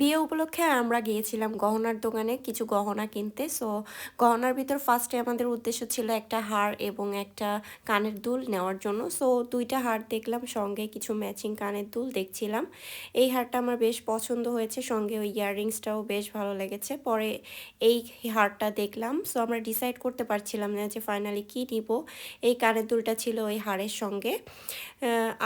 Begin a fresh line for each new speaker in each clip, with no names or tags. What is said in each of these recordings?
বিয়ে উপলক্ষে আমরা গিয়েছিলাম গহনার দোকানে কিছু গহনা কিনতে। সো গহনার ভিতর ফার্স্টে আমাদের উদ্দেশ্য ছিল একটা হার এবং একটা কানের দুল নেওয়ার জন্য। সো দুইটা হার দেখলাম, সঙ্গে কিছু ম্যাচিং কানের দুল দেখছিলাম। এই হারটা আমার বেশ পছন্দ হয়েছে, সঙ্গে ওই ইয়াররিংসটাও বেশ ভালো লেগেছে। পরে এই হারটা দেখলাম। সো আমরা ডিসাইড করতে পারছিলাম না যে ফাইনালি কী নিব। এই কানের দুলটা ছিল ওই হারের সঙ্গে।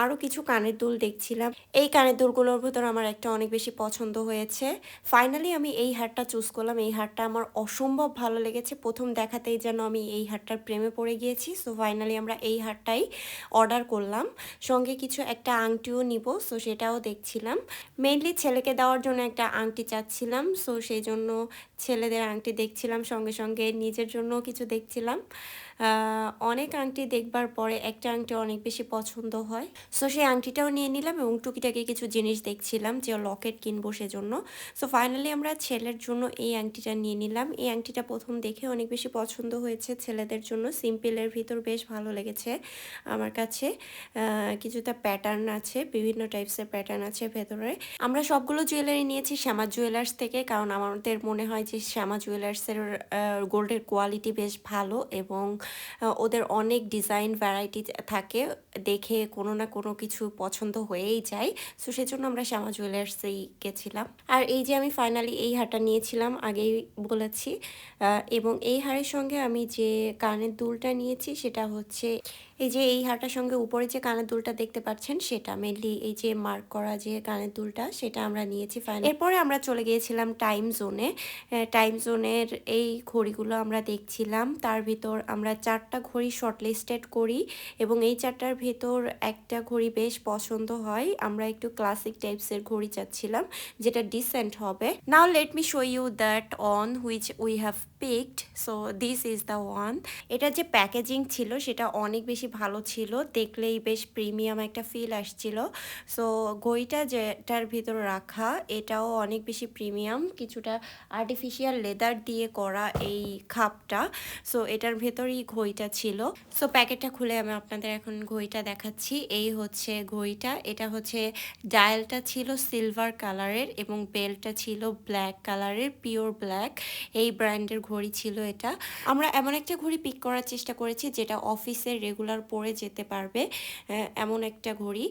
আরও কিছু কানের দুল দেখছিলাম। এই কানের দুলগুলোর ভিতর আমার একটা অনেক বেশি পছন্দ হয়েছে। ফাইনালি আমি এই হারটা চুজ করলাম। এই হারটা আমার অসম্ভব ভালো লেগেছে। প্রথম দেখাতেই যেন আমি এই হারটার প্রেমে পড়ে গিয়েছি। সো ফাইনালি আমরা এই হারটাই অর্ডার করলাম। সঙ্গে কিছু একটা আংটিও নিব। সো সেটাও দেখছিলাম। মেইনলি ছেলেকে দেওয়ার জন্য একটা আংটি চাচ্ছিলাম। সো সেই জন্য ছেলেদের আংটি দেখছিলাম। সঙ্গে সঙ্গে নিজের জন্য কিছু দেখছিলাম। অনেক আংটি দেখবার পরে একটা আংটি অনেক বেশি পছন্দ হয়। সো সেই আংটিটাও নিয়ে নিলাম এবং টুকিটাকি কিছু জিনিস দেখছিলাম যে লকেট কিনবো সেজন্য। সো ফাইনালি আমরা ছেলের জন্য এই আংটিটা নিয়ে নিলাম। এই আংটিটা প্রথম দেখে অনেক বেশি পছন্দ হয়েছে ছেলেদের জন্য। সিম্পলের ভিতর বেশ ভালো লেগেছে আমার কাছে। কিছুটা প্যাটার্ন আছে, বিভিন্ন টাইপসের প্যাটার্ন আছে ভেতরে। আমরা সবগুলো জুয়েলারি নিয়েছি শ্যামা জুয়েলার্স থেকে কারণ আমাদের মনে হয় যে শ্যামা জুয়েলার্সের গোল্ডের কোয়ালিটি বেশ ভালো এবং ওদের অনেক ডিজাইন ভ্যারাইটি থাকে, দেখে কোনো না কোনো কিছু পছন্দ হয়েই যায়। সো সেজন্য আমরা শ্যামা জুয়েলার্সেই গেছিলাম। আর এই যে আমি ফাইনালি এই হারটা নিয়েছিলাম, আগেই বলেছি এবং এই হারের সঙ্গে আমি যে কানের দুলটা নিয়েছি, সেটা হচ্ছে এই যে এই হারটার সঙ্গে উপরে যে কানের দুলটা দেখতে পাচ্ছেন, সেটা মেনলি এই যে মার্ক করা যে কানের দুলটা, সেটা আমরা নিয়েছি ফাইনাল এরপরে আমরা চলে গিয়েছিলাম টাইম জোনে টাইম জোনের এই ঘড়িগুলো আমরা দেখছিলাম। তার ভিতর আমরা চারটা ঘড়ি শর্টলিস্টেড করি এবং এই চারটার ভেতর একটা ঘড়ি বেশ পছন্দ হয়। আমরা একটু ক্লাসিক টাইপসের ঘড়ি চাচ্ছিলাম, যেটা ডিসেন্ট হবে। Now let me show you that on which we have picked so this is the one এটা যে প্যাকেজিং ছিল, সেটা অনেক বেশি ভালো ছিল, দেখলেই বেশ প্রিমিয়াম একটা ফিল আসছিল। সো ঘড়িটা যেটার ভিতর রাখা, এটাও অনেক বেশি প্রিমিয়াম কিছুটা আর্টিফিশিয়াল লেদার দিয়ে করা এই খাপটা। সো এটার ভেতরেই ঘড়িটা ছিল। সো প্যাকেটটা খুলে আমি আপনাদের এখন ঘড়িটা দেখাচ্ছি। এই হচ্ছে ঘড়িটা, এটা হচ্ছে ডায়ালটা ছিল সিলভার কালারের এবং বেলটা ছিল ব্ল্যাক কালারের পিওর ব্ল্যাক এই ব্র্যান্ডের ঘড়ি ছিল এটা। আমরা এমন একটা ঘড়ি পিক করার চেষ্টা করেছি, যেটা অফিসের রেগুলার পরে যেতে পারবে এমন একটা ঘড়ি।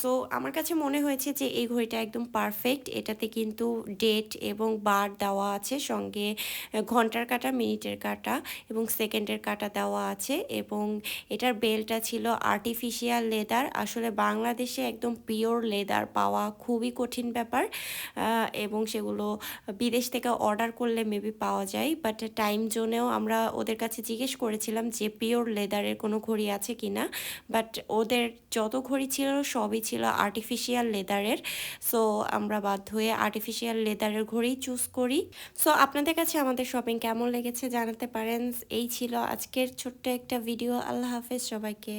সো আমার কাছে মনে হয়েছে যে এই ঘড়িটা একদম পারফেক্ট এটাতে কিন্তু ডেট এবং বার দেওয়া আছে, সঙ্গে ঘণ্টার কাটা, মিনিটের কাটা এবং সেকেন্ডের কাটা দেওয়া আছে এবং এটার বেলটা ছিল আর্টিফিশিয়াল লেদার আসলে বাংলাদেশে একদম পিওর লেদার পাওয়া খুবই কঠিন ব্যাপার এবং সেগুলো বিদেশ থেকে অর্ডার করলে মেবি পাওয়া যায় বাট টাইম জোনেও আমরা ওদের কাছে জিজ্ঞেস করেছিলাম যে পিওর লেদারের কোনো ঘড়ি আছে কি না বাট ওদের যত ঘড়ি ছিল সবই ছিল আর্টিফিশিয়াল লেদারের সো আমরা বাধ্য হয়ে আর্টিফিশিয়াল লেদারের ঘড়ি চুজ করি। সো আপনাদের কাছে আমাদের শপিং কেমন লেগেছে জানাতে পারেন। এই ছিল আজকের ছোট্ট একটা ভিডিও আল্লাহ হাফেজ সবাইকে।